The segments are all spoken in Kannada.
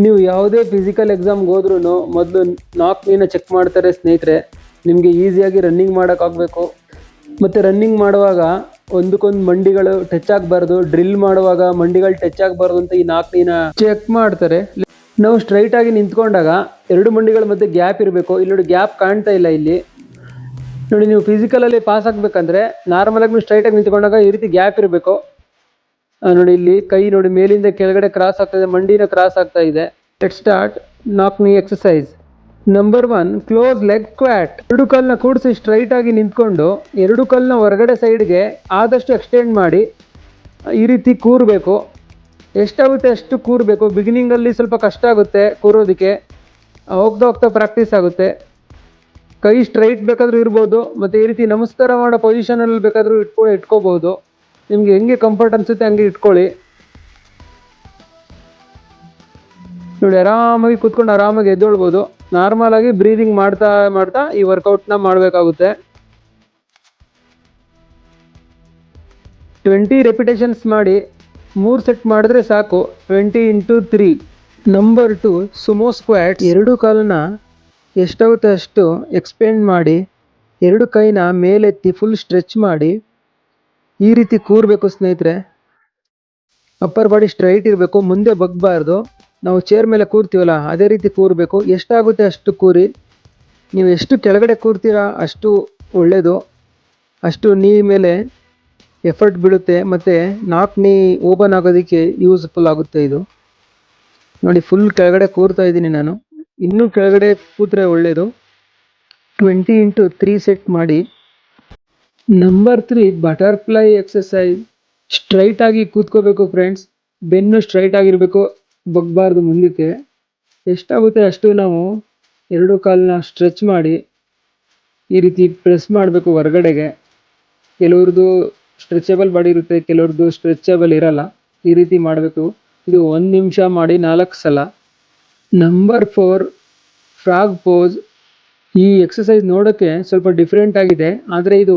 ನೀವು ಯಾವುದೇ ಫಿಸಿಕಲ್ ಎಕ್ಸಾಮ್ಗೆ ಹೋದ್ರೂ ಮೊದಲು ನಾಕ್ ನೀನ ಚೆಕ್ ಮಾಡ್ತಾರೆ ಸ್ನೇಹಿತರೆ. ನಿಮಗೆ ಈಸಿಯಾಗಿ ರನ್ನಿಂಗ್ ಮಾಡೋಕ್ಕಾಗಬೇಕು ಮತ್ತು ರನ್ನಿಂಗ್ ಮಾಡುವಾಗ ಒಂದಕ್ಕೊಂದು ಮಂಡಿಗಳು ಟಚ್ ಆಗಬಾರ್ದು. ಡ್ರಿಲ್ ಮಾಡುವಾಗ ಮಂಡಿಗಳು ಟಚ್ ಆಗಬಾರ್ದು ಅಂತ ಈ ನಾಲ್ಕು ನೀನ ಚೆಕ್ ಮಾಡ್ತಾರೆ. ನಾವು ಸ್ಟ್ರೈಟ್ ಆಗಿ ನಿಂತ್ಕೊಂಡಾಗ ಎರಡು ಮಂಡಿಗಳ ಮಧ್ಯೆ ಗ್ಯಾಪ್ ಇರಬೇಕು. ಇಲ್ಲಿ ನೋಡಿ ಗ್ಯಾಪ್ ಕಾಣ್ತಾ ಇಲ್ಲ ಇಲ್ಲಿ. ನೋಡಿ ನೀವು ಫಿಸಿಕಲಲ್ಲಿ ಪಾಸ್ ಆಗಬೇಕಂದ್ರೆ ನಾರ್ಮಲಾಗಿ ನೀವು ಸ್ಟ್ರೈಟಾಗಿ ನಿಂತ್ಕೊಂಡಾಗ ಈ ರೀತಿ ಗ್ಯಾಪ್ ಇರಬೇಕು. ನೋಡಿ ಇಲ್ಲಿ ಕೈ ನೋಡಿ ಮೇಲಿಂದ ಕೆಳಗಡೆ ಕ್ರಾಸ್ ಆಗ್ತಾ ಇದೆ, ಮಂಡಿನ ಕ್ರಾಸ್ ಆಗ್ತಾ ಇದೆ. Let start knock knee exercise number one close leg squat ಎರಡು ಕಲ್ನ ಕೂಡಿಸಿ ಸ್ಟ್ರೈಟ್ ಆಗಿ ನಿಂತ್ಕೊಂಡು ಎರಡು ಕಲ್ನ ಹೊರಗಡೆ ಸೈಡ್ಗೆ ಆದಷ್ಟು ಎಕ್ಸ್ಟೆಂಡ್ ಮಾಡಿ, ಈ ರೀತಿ ಕೂರಬೇಕು. ಎಷ್ಟಾಗುತ್ತೆ ಅಷ್ಟು ಕೂರಬೇಕು. ಬಿಗಿನಿಂಗಲ್ಲಿ ಸ್ವಲ್ಪ ಕಷ್ಟ ಆಗುತ್ತೆ ಕೂರೋದಕ್ಕೆ. ಹೋಗ್ತಾ ಹೋಗ್ತಾ ಪ್ರಾಕ್ಟೀಸ್ ಆಗುತ್ತೆ. ಕೈ ಸ್ಟ್ರೈಟ್ ಬೇಕಾದರೂ ಇರ್ಬೋದು, ಮತ್ತು ಈ ರೀತಿ ನಮಸ್ಕಾರ ಮಾಡೋ ಪೊಸಿಷನಲ್ಲಿ ಬೇಕಾದರೂ ಇಟ್ಕೊ ಇಟ್ಕೋಬೋದು. ನಿಮ್ಗೆ ಹೆಂಗೆ ಕಂಫರ್ಟ್ ಅನಿಸುತ್ತೆ ಹಂಗೆ ಇಟ್ಕೊಳ್ಳಿ. ನೋಡಿ, ಆರಾಮಾಗಿ ಕೂತ್ಕೊಂಡು ಆರಾಮಾಗಿ ಎದ್ದೊಳ್ಬೋದು. ನಾರ್ಮಲ್ ಆಗಿ ಬ್ರೀದಿಂಗ್ ಮಾಡ್ತಾ ಮಾಡ್ತಾ ಈ ವರ್ಕೌಟ್ನ ಮಾಡಬೇಕಾಗುತ್ತೆ. ಟ್ವೆಂಟಿ ರೆಪಿಟೇಷನ್ಸ್ ಮಾಡಿ, ಮೂರು ಸೆಟ್ ಮಾಡಿದ್ರೆ ಸಾಕು. Twenty into three number two sumo squat ಎರಡು ಕಾಲನ್ನ ಎಷ್ಟಾಗುತ್ತೆ ಅಷ್ಟು ಎಕ್ಸ್ಪೆಂಡ್ ಮಾಡಿ, ಎರಡು ಕೈನ ಮೇಲೆತ್ತಿ ಫುಲ್ ಸ್ಟ್ರೆಚ್ ಮಾಡಿ. ಈ ರೀತಿ ಕೂರಬೇಕು ಸ್ನೇಹಿತರೆ. ಅಪ್ಪರ್ ಬಾಡಿ ಸ್ಟ್ರೈಟ್ ಇರಬೇಕು, ಮುಂದೆ ಬಗ್ಬಾರ್ದು. ನಾವು ಚೇರ್ ಮೇಲೆ ಕೂರ್ತೀವಲ್ಲ, ಅದೇ ರೀತಿ ಕೂರಬೇಕು. ಎಷ್ಟಾಗುತ್ತೆ ಅಷ್ಟು ಕೂರಿ? ನೀವು ಎಷ್ಟು ಕೆಳಗಡೆ ಕೂರ್ತೀರಾ, ಅಷ್ಟು ಒಳ್ಳೆಯದು ಅಷ್ಟು ನೀ ಮೇಲೆ ಎಫರ್ಟ್ ಬೀಳುತ್ತೆ, ಮತ್ತು ನಾಲ್ಕು ನೀ ಓಪನ್ ಆಗೋದಕ್ಕೆ ಯೂಸ್ಫುಲ್ ಆಗುತ್ತೆ ಇದು. ನೋಡಿ ಫುಲ್ ಕೆಳಗಡೆ ಕೂರ್ತಾ ಇದ್ದೀನಿ ನಾನು. ಇನ್ನೂ ಕೆಳಗಡೆ ಕೂತ್ರೆ ಒಳ್ಳೆಯದು ಟ್ವೆಂಟಿ ಇಂಟು ತ್ರೀ ಸೆಟ್ ಮಾಡಿ. Number three butterfly exercise straight ಆಗಿ ಕೂತ್ಕೋಬೇಕು ಫ್ರೆಂಡ್ಸ್ ಬೆನ್ನು ಸ್ಟ್ರೈಟ್ ಆಗಿರಬೇಕು. ಬಗ್ಬಾರ್ದು ಮುಂದಕ್ಕೆ. ಎಷ್ಟಾಗುತ್ತೆ ಅಷ್ಟು ನಾವು ಎರಡು ಕಾಲನ್ನ ಸ್ಟ್ರೆಚ್ ಮಾಡಿ ಈ ರೀತಿ ಪ್ರೆಸ್ ಮಾಡಬೇಕು ಹೊರಗಡೆಗೆ. ಕೆಲವ್ರದ್ದು ಸ್ಟ್ರೆಚಬಲ್ ಬಾಡಿ ಇರುತ್ತೆ, ಕೆಲವ್ರದ್ದು ಸ್ಟ್ರೆಚಬಲ್ ಇರಲ್ಲ. ಈ ರೀತಿ ಮಾಡಬೇಕು. ಇದು ಒಂದು ನಿಮಿಷ ಮಾಡಿ ನಾಲ್ಕು ಸಲ. ನಂಬರ್ ಫೋರ್ ಫ್ರಾಗ್ ಪೋಸ್ ಈ ಎಕ್ಸಸೈಸ್ ನೋಡೋಕ್ಕೆ ಸ್ವಲ್ಪ ಡಿಫ್ರೆಂಟ್ ಆಗಿದೆ. ಆದರೆ ಇದು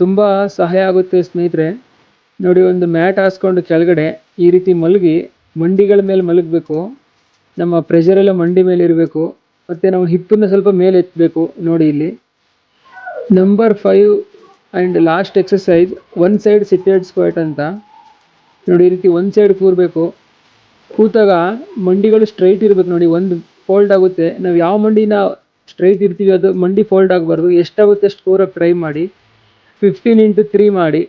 ತುಂಬ ಸಹಾಯ ಆಗುತ್ತೆ ಸ್ನೇಹಿತರೆ. ನೋಡಿ, ಒಂದು ಮ್ಯಾಟ್ ಹಾಸ್ಕೊಂಡು ಕೆಳಗಡೆ ಈ ರೀತಿ ಮಲಗಿ ಮಂಡಿಗಳ ಮೇಲೆ ಮಲಗಬೇಕು. ನಮ್ಮ ಪ್ರೆಷರ್ ಎಲ್ಲ ಮಂಡಿ ಮೇಲೆ ಇರಬೇಕು. ಮತ್ತು ನಾವು ಹಿಪ್ಪನ್ನು ಸ್ವಲ್ಪ ಮೇಲೆ ಎತ್ತಬೇಕು ನೋಡಿ ಇಲ್ಲಿ. Number five and last exercise one side seated squat ಅಂತ. ನೋಡಿ, ಈ ರೀತಿ ಒಂದು ಸೈಡ್ ಕೂರಬೇಕು. ಕೂತಾಗ ಮಂಡಿಗಳು ಸ್ಟ್ರೈಟ್ ಇರಬೇಕು ನೋಡಿ, ಒಂದು ಫೋಲ್ಡ್ ಆಗುತ್ತೆ. ನಾವು ಯಾವ ಮಂಡಿನ ಸ್ಟ್ರೈಟ್ ಇರ್ತೀವಿ, ಅದು ಮಂಡಿ ಫೋಲ್ಡ್ ಆಗಬಾರ್ದು. ಎಷ್ಟಾಗುತ್ತೆ ಅಷ್ಟು ಕೂರಕ್ಕೆ ಟ್ರೈ ಮಾಡಿ. ಫಿಫ್ಟೀನ್ ಇಂಟು ತ್ರೀ ಮಾಡಿ.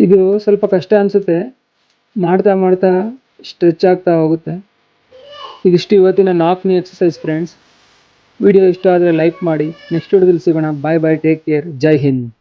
ಇದು ಸ್ವಲ್ಪ ಕಷ್ಟ ಅನಿಸುತ್ತೆ. ಮಾಡ್ತಾ ಮಾಡ್ತಾ ಸ್ಟ್ರೆಚ್ ಆಗ್ತಾ ಹೋಗುತ್ತೆ. ಇದಿಷ್ಟು ಇವತ್ತಿನ ನಾಲ್ಕನೇ ಎಕ್ಸಸೈಸ್ ಫ್ರೆಂಡ್ಸ್ ವಿಡಿಯೋ ಇಷ್ಟ ಆದರೆ ಲೈಕ್ ಮಾಡಿ. ನೆಕ್ಸ್ಟ್ ವಿಡಿಯೋದಲ್ಲಿ ಸಿಗೋಣ. Bye bye take care Jai Hind.